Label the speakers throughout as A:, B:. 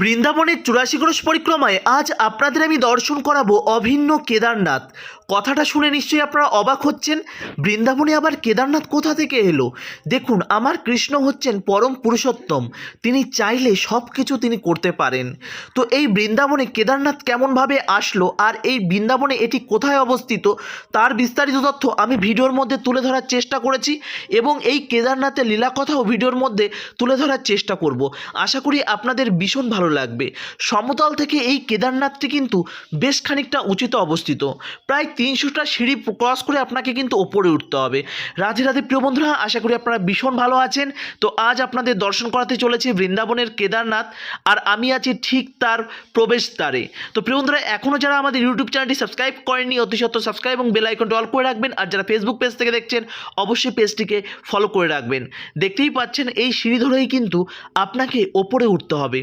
A: বৃন্দাবনের চুরাশি ক্রোশ পরিক্রমায় আজ আপনাদের আমি দর্শন করাবো অভিন্ন কেদারনাথ। কথাটা শুনে নিশ্চয়ই আপনারা অবাক হচ্ছেন। বৃন্দাবনে আবার কেদারনাথ কোথা থেকে এলো? দেখুন, আমার কৃষ্ণ হচ্ছেন পরম পুরুষোত্তম। তিনি চাইলে সব কিছু তিনি করতে পারেন। তো এই বৃন্দাবনে কেদারনাথ কেমনভাবে আসলো আর এই বৃন্দাবনে এটি কোথায় অবস্থিত, তার বিস্তারিত তথ্য আমি ভিডিওর মধ্যে তুলে ধরার চেষ্টা করেছি এবং এই কেদারনাথের লীলা কথাও ভিডিওর মধ্যে তুলে ধরার চেষ্টা করব। আশা করি আপনাদের ভীষণ ভালো লাগবে। সমতল থেকে এই কেদারনাথটি কিন্তু বেশ খানিকটা উঁচুতে অবস্থিত। প্রায় তিনশোটা সিঁড়ি ক্রস করে আপনাকে কিন্তু ওপরে উঠতে হবে। রাধে রাধে প্রিয় বন্ধুরা, আশা করি আপনারা ভীষণ ভালো আছেন। তো আজ আপনাদের দর্শন করাতে চলেছি বৃন্দাবনের কেদারনাথ আর আমি আছি ঠিক তার প্রবেশ প্রবেশদ্বারে তো প্রিয় বন্ধুরা এখনও যারা আমাদের ইউটিউব চ্যানেলটি সাবস্ক্রাইব করেননি অতি সত্ত্বর সাবস্ক্রাইব এবং বেল আইকনটি অল করে রাখবেন। আর যারা ফেসবুক পেজ থেকে দেখছেন, অবশ্যই পেজটিকে ফলো করে রাখবেন। দেখতেই পাচ্ছেন, এই সিঁড়ি ধরেই কিন্তু আপনাকে ওপরে উঠতে হবে।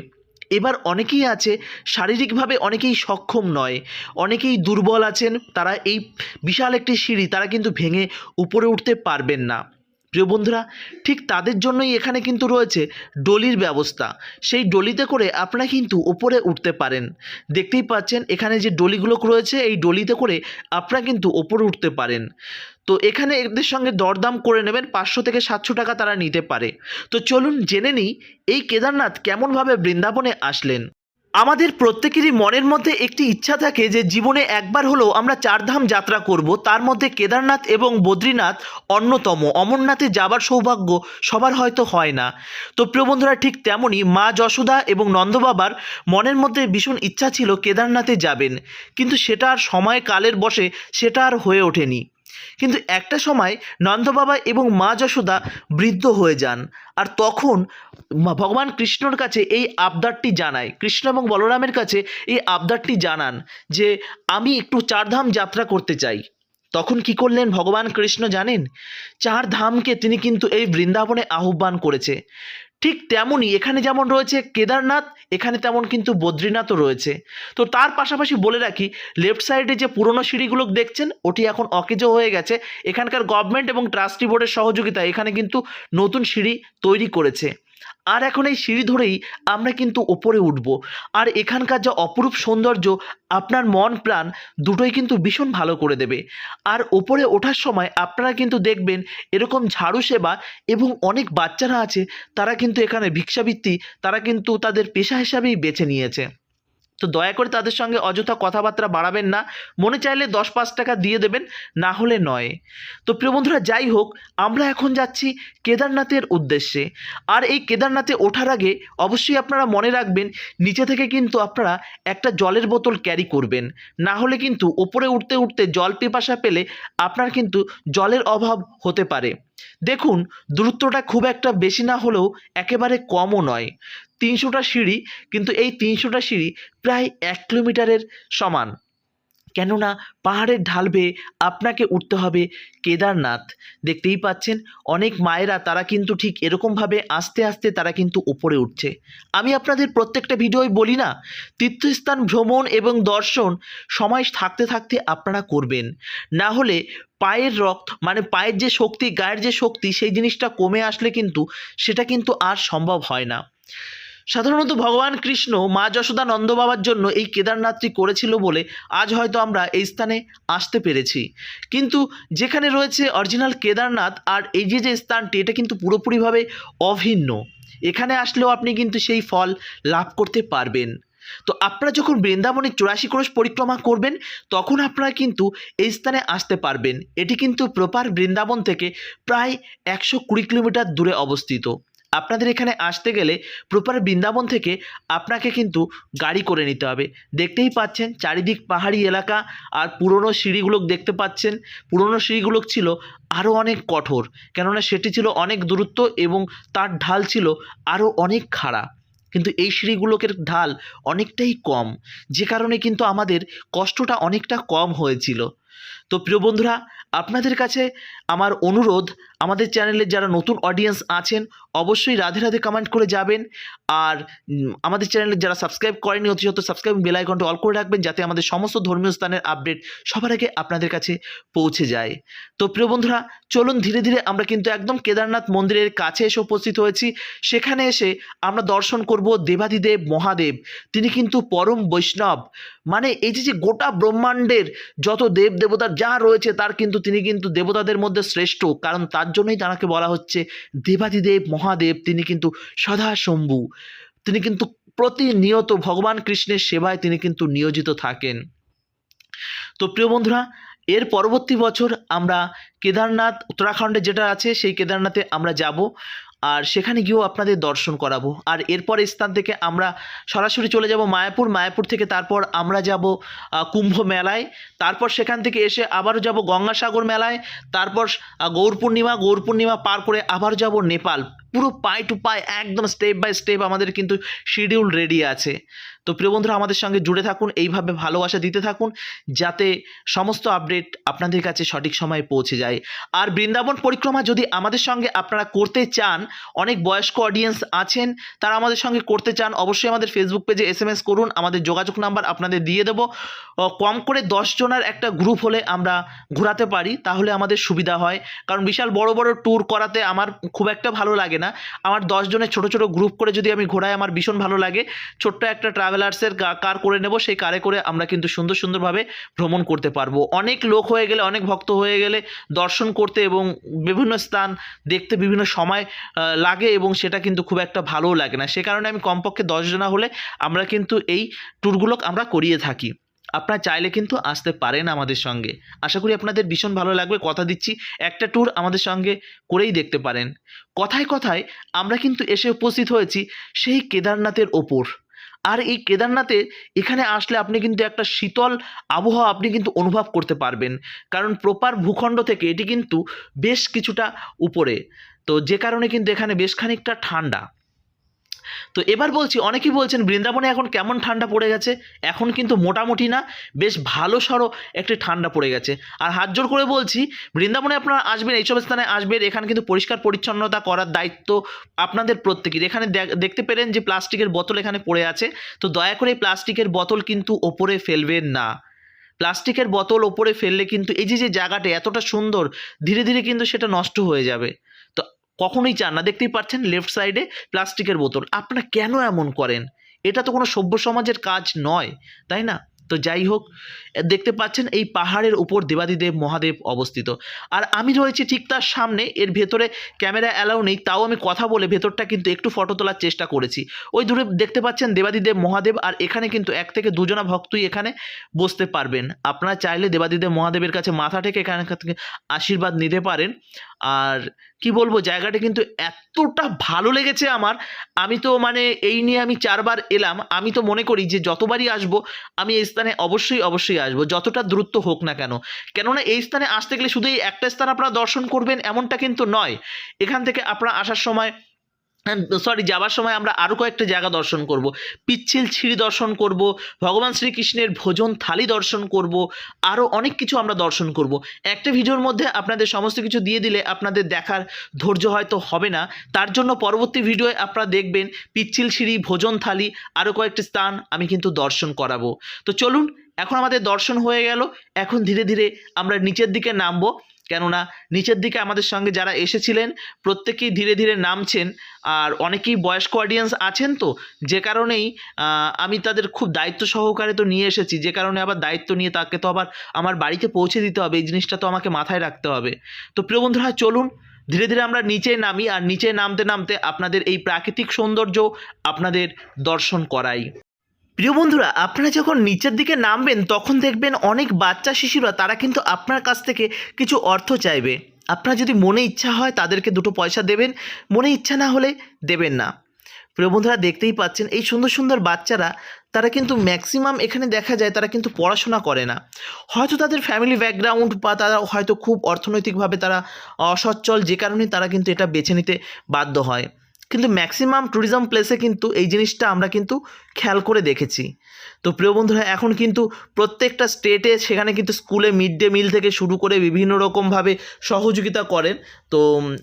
A: এবার অনেকেই আছে, শারীরিকভাবে অনেকেই সক্ষম নয়। অনেকেই দুর্বল আছেন, তারা এই বিশাল একটি সিঁড়ি তারা কিন্তু ভেঙে উপরে উঠতে পারবেন না। প্রিয় বন্ধুরা, ঠিক তাদের জন্যই এখানে কিন্তু রয়েছে ডলির ব্যবস্থা। সেই ডলিতে করে আপনারা কিন্তু ওপরে উঠতে পারেন। দেখতেই পাচ্ছেন, এখানে যে ডলিগুলো রয়েছে, এই ডলিতে করে আপনারা কিন্তু ওপরে উঠতে পারেন। তো এখানে এদের সঙ্গে দরদাম করে নেবেন পাঁচশো থেকে সাতশো টাকা তারা নিতে পারে। তো চলুন জেনে নিই, এই কেদারনাথ কেমনভাবে বৃন্দাবনে আসলেন? আমাদের প্রত্যেকেরই মনের মধ্যে একটি ইচ্ছা থাকে যে জীবনে একবার হলেও আমরা চারধাম যাত্রা করব। তার মধ্যে কেদারনাথ এবং বদ্রীনাথ অন্যতম। অমরনাথে যাবার সৌভাগ্য সবার হয়তো হয় না। তো প্রিয় বন্ধুরা, ঠিক তেমনই মা যশোদা এবং নন্দবাবার মনের মধ্যে ভীষণ ইচ্ছা ছিল কেদারনাথে যাবেন। কিন্তু সেটা আর সময় কালের বসে সেটা আর হয়ে ওঠেনি। কিন্তু একটা সময় নন্দবাবা এবং মা যশোদা বৃদ্ধ হয়ে যান আর তখন ভগবান কৃষ্ণর কাছে এই আবদারটি জানায়। কৃষ্ণ এবং বলরামের কাছে এই আবদারটি জানান যে, আমি একটু চারধাম যাত্রা করতে চাই। তখন কি করলেন ভগবান কৃষ্ণ জানেন? চার ধামকে তিনি কিন্তু এই বৃন্দাবনে আহ্বান করেছে। ঠিক তেমনই এখানে যেমন রয়েছে কেদারনাথ, এখানে তেমন কিন্তু বদ্রীনাথও রয়েছে। তো তার পাশাপাশি বলে রাখি লেফট সাইডে যে পুরনো সিঁড়িগুলো দেখছেন, ওটি এখন অকেজো হয়ে গেছে। এখানকার গভর্নমেন্ট এবং ট্রাস্টি বোর্ডের সহযোগিতায় এখানে কিন্তু নতুন সিঁড়ি তৈরি করেছে। আর এখন এই সিঁড়ি ধরেই আমরা কিন্তু ওপরে উঠব। আর এখানকার যা অপরূপ সৌন্দর্য, আপনার মন প্রাণ দুটোই কিন্তু ভীষণ ভালো করে দেবে। আর ওপরে ওঠার সময় আপনারা কিন্তু দেখবেন এরকম ঝাড়ু সেবা এবং অনেক বাচ্চারা আছে, তারা কিন্তু এখানে ভিক্ষাবৃত্তি, তারা কিন্তু তাদের পেশা হিসাবেই বেছে নিয়েছে। তো দয়া করে তাদের সঙ্গে অযথা কথাবার্তা বাড়াবেন না। মনে চাইলে দশ পাঁচ টাকা দিয়ে দেবেন, না হলে নয়। তো প্রিয় বন্ধুরা, যাই হোক, আমরা এখন যাচ্ছি কেদারনাথের উদ্দেশ্যে। আর এই কেদারনাথে ওঠার আগে অবশ্যই আপনারা মনে রাখবেন, নিচে থেকে কিন্তু আপনারা একটা জলের বোতল ক্যারি করবেন। না হলে কিন্তু ওপরে উঠতে উঠতে জল পিপাসা পেলে আপনার কিন্তু জলের অভাব হতে পারে। দেখুন, দূরত্বটা খুব একটা বেশি না হলেও একেবারে কমও নয়। তিনশোটা সিঁড়ি, কিন্তু এই তিনশোটা সিঁড়ি প্রায় এক কিলোমিটারের সমান। কেননা পাহাড়ের ঢাল বেয়ে আপনাকে উঠতে হবে কেদারনাথ। দেখতেই পাচ্ছেন, অনেক মায়েরা তারা কিন্তু ঠিক এরকমভাবে আস্তে আস্তে তারা কিন্তু উপরে উঠছে। আমি আপনাদের প্রত্যেকটা ভিডিওই বলি না, তীর্থস্থান ভ্রমণ এবং দর্শন সময় থাকতে থাকতে আপনারা করবেন। না হলে পায়ের রক্ত মানে পায়ের যে শক্তি, গায়ের যে শক্তি, সেই জিনিসটা কমে আসলে কিন্তু সেটা কিন্তু আর সম্ভব হয় না। সাধারণত ভগবান কৃষ্ণ, মা যশোদা নন্দ বাবার জন্য এই কেদারনাথটি করেছিল বলে আজ হয়তো আমরা এই স্থানে আসতে পেরেছি। কিন্তু যেখানে রয়েছে অরিজিনাল কেদারনাথ আর এই যে যে স্থানটি, এটা কিন্তু পুরোপুরিভাবে অভিন্ন। এখানে আসলেও আপনি কিন্তু সেই ফল লাভ করতে পারবেন। তো আপনারা যখন বৃন্দাবনের চুরাশি ক্রোশ পরিক্রমা করবেন, তখন আপনারা কিন্তু এই স্থানে আসতে পারবেন। এটি কিন্তু প্রপার বৃন্দাবন থেকে প্রায় একশো কুড়ি কিলোমিটার দূরে অবস্থিত। আপনাদের এখানে আসতে গেলে প্রপার বৃন্দাবন থেকে আপনাকে কিন্তু গাড়ি করে নিতে হবে। দেখতেই পাচ্ছেন চারিদিক পাহাড়ি এলাকা আর পুরনো সিঁড়িগুলো দেখতে পাচ্ছেন। পুরনো সিঁড়িগুলো ছিল আরও অনেক কঠোর, কেননা সেটি ছিল অনেক দূরত্ব এবং তার ঢাল ছিল আরও অনেক খাড়া। কিন্তু এই সিঁড়িগুলোকে ঢাল অনেকটাই কম, যে কারণে কিন্তু আমাদের কষ্টটা অনেকটা কম হয়েছিল। তো প্রিয় বন্ধুরা, আপনাদের কাছে আমার অনুরোধ, আমাদের চ্যানেলে যারা নতুন অডিয়েন্স আছেন, অবশ্যই রাধে রাধে কমেন্ট করে যাবেন। আর আমাদের চ্যানেলে যারা সাবস্ক্রাইব করেনি অতি সত্ত্বেও সাবস্ক্রাইব বেল আইকনটা অল করে রাখবেন, যাতে আমাদের সমস্ত ধর্মীয় স্থানের আপডেট সবার আগে আপনাদের কাছে পৌঁছে যায়। তো প্রিয় বন্ধুরা, চলুন ধীরে ধীরে আমরা কিন্তু একদম কেদারনাথ মন্দিরের কাছে এসে উপস্থিত হয়েছি। সেখানে এসে আমরা দর্শন করব দেবাদিদেব মহাদেব। তিনি কিন্তু পরম বৈষ্ণব। মানে এই যে যে গোটা ব্রহ্মাণ্ডের যত দেব দেবতার যা রয়েছে তার কিন্তু তিনি কিন্তু দেবতাদের মধ্যে শ্রেষ্ঠ। কারণ তার জন্যই তাকে বলা হচ্ছে দেবাদিদেব মহাদেব। তিনি কিন্তু সদা শম্ভু তিনি কিন্তু প্রতিনিয়ত ভগবান কৃষ্ণের সেবায় তিনি কিন্তু নিয়োজিত থাকেন। তো প্রিয় বন্ধুরা, এর পরবর্তী বছর আমরা কেদারনাথ, উত্তরাখণ্ডে যেটা আছে সেই কেদারনাথে আমরা যাব। আর সেখানে গিয়েও আপনাদের দর্শন করাবো। আর এরপর স্থান থেকে আমরা সরাসরি চলে যাব মায়াপুর। মায়াপুর থেকে তারপর আমরা যাব কুম্ভ মেলায়। তারপর সেখান থেকে এসে আবারও যাব গঙ্গাসাগর মেলায়। তারপর গৌর পূর্ণিমা। গৌর পূর্ণিমা পার করে আবার যাব নেপাল। পুরো পাই টু পাই একদম স্টেপ বাই স্টেপ আমাদের কিন্তু শিডিউল রেডি আছে। তো প্রিয় বন্ধুরা, আমাদের সঙ্গে জুড়ে থাকুন, এইভাবে ভালোবাসা দিতে থাকুন, যাতে সমস্ত আপডেট আপনাদের কাছে সঠিক সময়ে পৌঁছে যায়। আর বৃন্দাবন পরিক্রমা যদি আমাদের সঙ্গে আপনারা করতে চান, অনেক বয়স্ক অডিয়েন্স আছেন, তারা আমাদের সঙ্গে করতে চান, অবশ্যই আমাদের ফেসবুক পেজে এস এম এস করুন, আমাদের যোগাযোগ নাম্বার আপনাদের দিয়ে দেবো। কম করে জনের একটা গ্রুপ হলে আমরা ঘোরাতে পারি, তাহলে আমাদের সুবিধা হয়। কারণ বিশাল বড় বড় ট্যুর করাতে আমার খুব একটা ভালো লাগে না। আমার দশ জনের ছোট ছোট গ্রুপ করে যদি আমি ঘোরাই আমার ভীষণ ভালো লাগে, ছোট্ট একটা ট্রাভেলার্সের কার করে নেব, সেই কারে করে আমরা কিন্তু সুন্দর সুন্দরভাবে ভ্রমণ করতে পারব। অনেক লোক হয়ে গেলে, অনেক ভক্ত হয়ে গেলে দর্শন করতে এবং বিভিন্ন স্থান দেখতে বিভিন্ন সময় লাগে এবং সেটা কিন্তু খুব একটা ভালোও লাগে না। সে কারণে আমি কমপক্ষে দশজনা হলে আমরা কিন্তু এই ট্যুরগুলো আমরা করিয়ে থাকি। আপনারা চাইলে কিন্তু আসতে পারেন আমাদের সঙ্গে। আশা করি আপনাদের ভীষণ ভালো লাগবে, কথা দিচ্ছি। একটা ট্যুর আমাদের সঙ্গে করেই দেখতে পারেন। কথায় কথায় আমরা কিন্তু এসে উপস্থিত হয়েছি সেই কেদারনাথের ওপর। আর এই কেদারনাথে এখানে আসলে আপনি কিন্তু একটা শীতল আবহাওয়া আপনি কিন্তু অনুভব করতে পারবেন। কারণ প্রপার ভূখণ্ড থেকে এটি কিন্তু বেশ কিছুটা উপরে। তো যে কারণে কিন্তু এখানে বেশ খানিকটা ঠান্ডা। তো এবার বলছি, অনেকেই বলছেন বৃন্দাবনে এখন কেমন ঠান্ডা পড়ে গেছে? এখন কিন্তু মোটামুটি না, বেশ ভালো সড়ো একটি ঠান্ডা পড়ে গেছে। আর হাত জোর করে বলছি, বৃন্দাবনে আপনারা আসবেন, এইসব স্থানে আসবেন, এখানে কিন্তু পরিষ্কার পরিচ্ছন্নতা করার দায়িত্ব আপনাদের প্রত্যেকের এখানে দেখ- দেখতে পেলেন যে প্লাস্টিকের বোতল এখানে পড়ে আছে। তো দয়া করে এই প্লাস্টিকের বোতল কিন্তু ওপরে ফেলবেন না। প্লাস্টিকের বোতল ওপরে ফেললে কিন্তু এই যে যে জায়গাটা এতটা সুন্দর, ধীরে ধীরে কিন্তু সেটা নষ্ট হয়ে যাবে। কখনোই চান না। দেখতেই পাচ্ছেন লেফট সাইডে প্লাস্টিকের বোতল। আপনারা কেন এমন করেন? এটা তো কোনো সভ্য সমাজের কাজ নয়, তাই না? তো যাই হোক দেখতে পাচ্ছেন এই পাহাড়ের উপর দেবাদিদেব মহাদেব অবস্থিত। আর আমি রয়েছি ঠিক তার সামনে, এর ভেতরে ক্যামেরা অ্যালাউ নেই, তাও আমি কথা বলে ভেতরটা কিন্তু একটু ফটো তোলার চেষ্টা করেছি। ওই দূরে দেখতে পাচ্ছেন দেবাদিদেব মহাদেব, আর এখানে কিন্তু এক থেকে দুজনা ভক্তই এখানে বসতে পারবেন। আপনারা চাইলে দেবাদিদেব মহাদেবের কাছে মাথা টেকে এখানে আশীর্বাদ নিতে পারেন। আর কি বলব, জায়গাটা কিন্তু এতটা ভালো লেগেছে আমার। আমি তো মানে এই নিয়ে আমি চারবার এলাম। আমি তো মনে করি যে যতবারই আসব, আমি এই স্থানে অবশ্যই অবশ্যই আসব, যতটা দ্রুত হোক না কেন। কেননা এই স্থানে আসতে গেলে শুধু এই একটা স্থান আপনারা দর্শন করবেন এমনটা কিন্তু নয়। এখান থেকে আপনারা আসার সময় সরি যাবার সময় আমরা আরও কয়েকটা জায়গা দর্শন করব। পিচ্ছিল ছিঁড়ি দর্শন করব, ভগবান শ্রীকৃষ্ণের ভোজন থালি দর্শন করব আরও অনেক কিছু আমরা দর্শন করব। একটা ভিডিওর মধ্যে আপনাদের সমস্ত কিছু দিয়ে দিলে আপনাদের দেখার ধৈর্য হয়তো হবে না। তার জন্য পরবর্তী ভিডিওয়ে আপনারা দেখবেন পিচ্ছিল সিঁড়ি ভোজন থালি আরও কয়েকটি স্থান আমি কিন্তু দর্শন করাবো। তো চলুন, এখন আমাদের দর্শন হয়ে গেল। এখন ধীরে ধীরে আমরা নিচের দিকে নামবো। কেননা নিচের দিকে আমাদের সঙ্গে যারা এসেছিলেন, প্রত্যেকেই ধীরে ধীরে নামছেন আর অনেকেই বয়স্ক অডিয়েন্স আছেন তো, যে কারণেই আমি তাদের খুব দায়িত্ব সহকারে তো নিয়ে এসেছি, যে কারণে আবার দায়িত্ব নিয়ে তাকে তো আবার আমার বাড়িতে পৌঁছে দিতে হবে, এই জিনিসটা তো আমাকে মাথায় রাখতে হবে। তো প্রিয় বন্ধুরা, চলুন, ধীরে ধীরে আমরা নিচে নামি আর নিচে নামতে নামতে আপনাদের এই প্রাকৃতিক সৌন্দর্য আপনাদের দর্শন করাই। প্রিয় বন্ধুরা, আপনারা যখন নিচের দিকে নামবেন, তখন দেখবেন অনেক বাচ্চা শিশুরা, তারা কিন্তু আপনার কাছ থেকে কিছু অর্থ চাইবে। আপনার যদি মনে ইচ্ছা হয়, তাদেরকে দুটো পয়সা দেবেন, মনে ইচ্ছা না হলে দেবেন না। প্রিয় বন্ধুরা, দেখতেই পাচ্ছেন, এই সুন্দর সুন্দর বাচ্চারা, তারা কিন্তু ম্যাক্সিমাম এখানে দেখা যায়, তারা কিন্তু পড়াশোনা করে না। হয়তো তাদের ফ্যামিলি ব্যাকগ্রাউন্ড বা তারা হয়তো খুব অর্থনৈতিকভাবে তারা অসচ্ছল, যে কারণে তারা কিন্তু এটা বেছে নিতে বাধ্য হয়। কিন্তু ম্যাক্সিমাম ট্যুরিজম প্লেসে কিন্তু এই জিনিসটা আমরা কিন্তু খেয়াল করে দেখেছি। তো প্রিয় বন্ধুরা, এখন কিন্তু প্রত্যেকটা স্টেটে সেখানে কিন্তু স্কুলে মিড ডে মিল থেকে শুরু করে বিভিন্ন রকমভাবে সহযোগিতা করেন। তো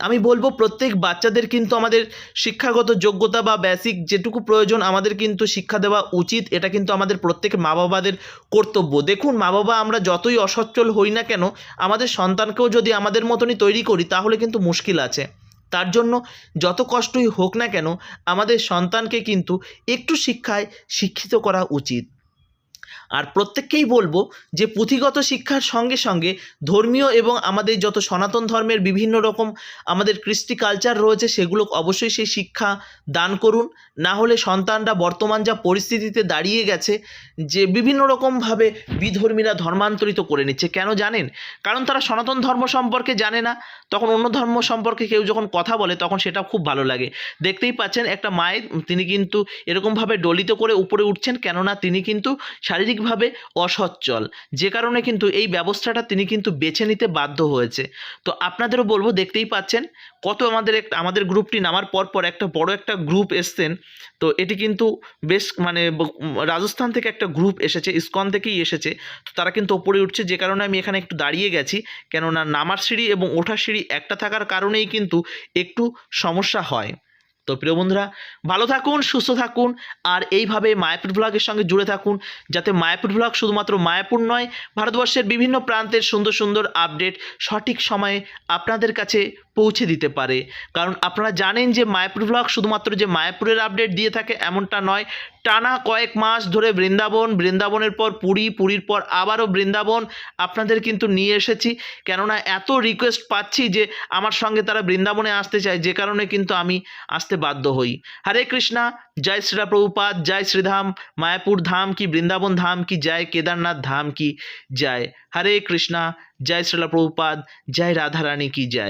A: আমি বলব প্রত্যেক বাচ্চাদের কিন্তু আমাদের শিক্ষাগত যোগ্যতা বা বেসিক যেটুকু প্রয়োজন আমাদের কিন্তু শিক্ষা দেওয়া উচিত। এটা কিন্তু আমাদের প্রত্যেক মা বাবাদের কর্তব্য। দেখুন মা বাবা আমরা যতই অসচ্ছল হই না কেন, আমাদের সন্তানকেও যদি আমাদের মতনই তৈরি করি, তাহলে কিন্তু মুশকিল আছে। তার জন্য যত কষ্টই হোক না কেন, আমাদের সন্তানকে কিন্তু একটু শিক্ষায় শিক্ষিত করা উচিত। আর প্রত্যেককেই বলব যে পুঁথিগত শিক্ষার সঙ্গে সঙ্গে ধর্মীয় এবং আমাদের যত সনাতন ধর্মের বিভিন্ন রকম আমাদের কৃষ্টি কালচার রয়েছে সেগুলো অবশ্যই সেই শিক্ষা দান করুন। না হলে সন্তানরা বর্তমান যা পরিস্থিতিতে দাঁড়িয়ে গেছে, যে বিভিন্ন রকমভাবে বিধর্মীরা ধর্মান্তরিত করে নিচ্ছে, কেন জানেন? কারণ তারা সনাতন ধর্ম সম্পর্কে জানে না, তখন অন্য ধর্ম সম্পর্কে কেউ যখন কথা বলে তখন সেটা খুব ভালো লাগে। দেখতেই পাচ্ছেন একটা মায়ের, তিনি কিন্তু এরকমভাবে ডলিত করে উপরে উঠছেন, কেননা তিনি কিন্তু শারীরিকভাবে অসচ্ছল। যে কারণে কিন্তু এই ব্যবস্থাটা তিনি কিন্তু বেছে নিতে বাধ্য হয়েছে। তো আপনাদেরও বলব, দেখতেই পাচ্ছেন, কত আমাদের একটা আমাদের গ্রুপটি নামার পর পর একটা বড় একটা গ্রুপ এসছেন। তো এটি কিন্তু বেশ মানে রাজস্থান থেকে একটা গ্রুপ এসেছে, ইসকন থেকেই এসেছে। তো তারা কিন্তু ওপরে উঠছে, যে কারণে আমি এখানে একটু দাঁড়িয়ে গেছি। কেননা নামার সিঁড়ি এবং ওঠার সিঁড়ি একটা থাকার কারণেই কিন্তু একটু সমস্যা হয়। তো প্রিয় বন্ধুরা, ভালো থাকুন, সুস্থ থাকুন, আর এইভাবে মায়াপুর ব্লগের সঙ্গে জুড়ে থাকুন, যাতে মায়াপুর ব্লগ শুধুমাত্র মায়াপুর নয়, ভারতবর্ষের বিভিন্ন প্রান্তের সুন্দর সুন্দর আপডেট সঠিক সময়ে আপনাদের কাছে পৌঁছে দিতে পারে। কারণ আপনারা জানেন যে মায়াপুর ব্লগ শুধুমাত্র যে মায়াপুরের আপডেট দিয়ে থাকে এমনটা নয়, টানা কয়েক মাস ধরে বৃন্দাবন, বৃন্দাবনের পর পুরী, পুরীর পর আবারও বৃন্দাবন আপনাদের কিন্তু নিয়ে এসেছি। কেননা এত রিকোয়েস্ট পাচ্ছি যে আমার সঙ্গে তারা বৃন্দাবনে আসতে চায়, যে কারণে কিন্তু আমি আসতে বাধ্য হই হরে কৃষ্ণা জয় শ্রীরা প্রভুপাদ জয় শ্রীধাম মায়াপুর ধাম কি বৃন্দাবন ধাম কি জয় কেদারনাথ ধাম কি জয় হরে কৃষ্ণা জয় শ্রীলা প্রভুপাদ জয় রাধারানী কি জয়